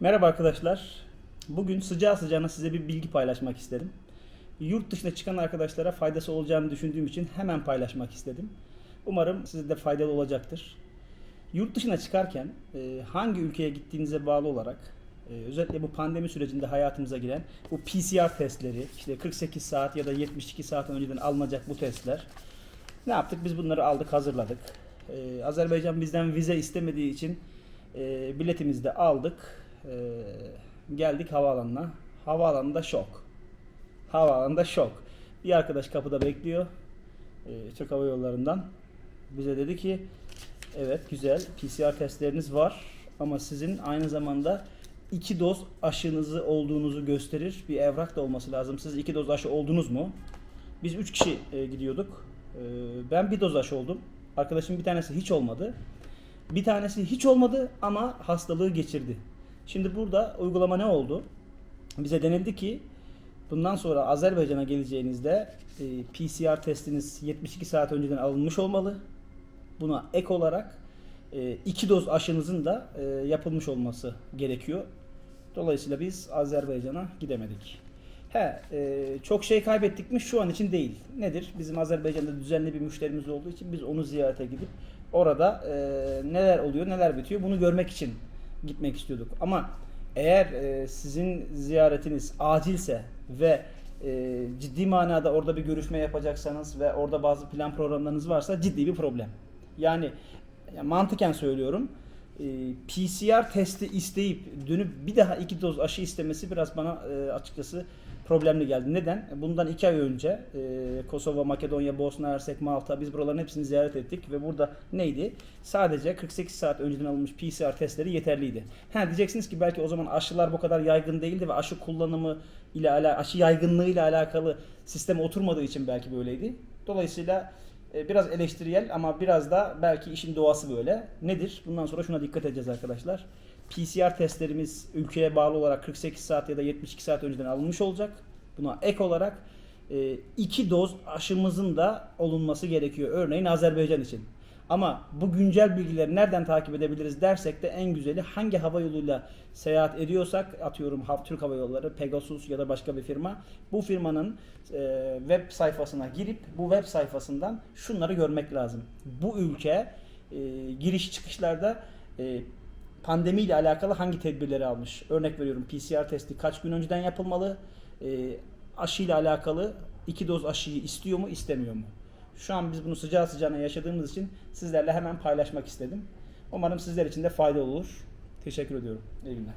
Merhaba arkadaşlar. Bugün sıcağı sıcağına size bir bilgi paylaşmak istedim. Yurt dışına çıkan arkadaşlara faydası olacağını düşündüğüm için hemen paylaşmak istedim. Umarım size de faydalı olacaktır. Yurt dışına çıkarken e, hangi ülkeye gittiğinize bağlı olarak e, özellikle bu pandemi sürecinde hayatımıza giren bu PCR testleri işte 48 saat ya da 72 saat önceden alınacak bu testler ne yaptık? Biz bunları aldık, hazırladık. Ee, Azerbaycan bizden vize istemediği için e, biletimizi de aldık. Ee, geldik havaalanına. Havaalanında şok. Havaalanında şok. Bir arkadaş kapıda bekliyor. Ee, Türk Hava Yolları'ndan. Bize dedi ki evet güzel PCR testleriniz var ama sizin aynı zamanda iki doz aşınızı olduğunuzu gösterir. Bir evrak da olması lazım. Siz iki doz aşı oldunuz mu? Biz üç kişi e, gidiyorduk. Ee, ben bir doz aşı oldum. Arkadaşım bir tanesi hiç olmadı. Bir tanesi hiç olmadı ama hastalığı geçirdi. Şimdi burada uygulama ne oldu? Bize denildi ki bundan sonra Azerbaycan'a geleceğinizde e, PCR testiniz 72 saat önceden alınmış olmalı. Buna ek olarak e, iki doz aşınızın da e, yapılmış olması gerekiyor. Dolayısıyla biz Azerbaycan'a gidemedik. He, e, çok şey kaybettik mi? Şu an için değil. Nedir? Bizim Azerbaycan'da düzenli bir müşterimiz olduğu için biz onu ziyarete gidip orada e, neler oluyor, neler bitiyor bunu görmek için gitmek istiyorduk. Ama eğer e, sizin ziyaretiniz acilse ve e, ciddi manada orada bir görüşme yapacaksanız ve orada bazı plan programlarınız varsa ciddi bir problem. Yani, yani mantıken söylüyorum. E, PCR testi isteyip dönüp bir daha iki doz aşı istemesi biraz bana e, açıkçası problemli geldi. Neden? Bundan iki ay önce e, Kosova, Makedonya, Bosna Hersek, Malta biz buraların hepsini ziyaret ettik ve burada neydi? Sadece 48 saat önceden alınmış PCR testleri yeterliydi. Ha diyeceksiniz ki belki o zaman aşılar bu kadar yaygın değildi ve aşı kullanımı ile ala aşı yaygınlığı ile alakalı sistem oturmadığı için belki böyleydi. Dolayısıyla biraz eleştiriyel ama biraz da belki işin doğası böyle. Nedir? Bundan sonra şuna dikkat edeceğiz arkadaşlar. PCR testlerimiz ülkeye bağlı olarak 48 saat ya da 72 saat önceden alınmış olacak. Buna ek olarak e, iki doz aşımızın da olunması gerekiyor. Örneğin Azerbaycan için. Ama bu güncel bilgileri nereden takip edebiliriz dersek de en güzeli hangi hava yoluyla seyahat ediyorsak atıyorum Türk Hava Yolları, Pegasus ya da başka bir firma bu firmanın e, web sayfasına girip bu web sayfasından şunları görmek lazım. Bu ülke e, giriş çıkışlarda e, pandemiyle alakalı hangi tedbirleri almış? Örnek veriyorum PCR testi kaç gün önceden yapılmalı? E, aşıyla alakalı iki doz aşıyı istiyor mu, istemiyor mu? Şu an biz bunu sıcağı sıcağına yaşadığımız için sizlerle hemen paylaşmak istedim. Umarım sizler için de faydalı olur. Teşekkür ediyorum. İyi günler.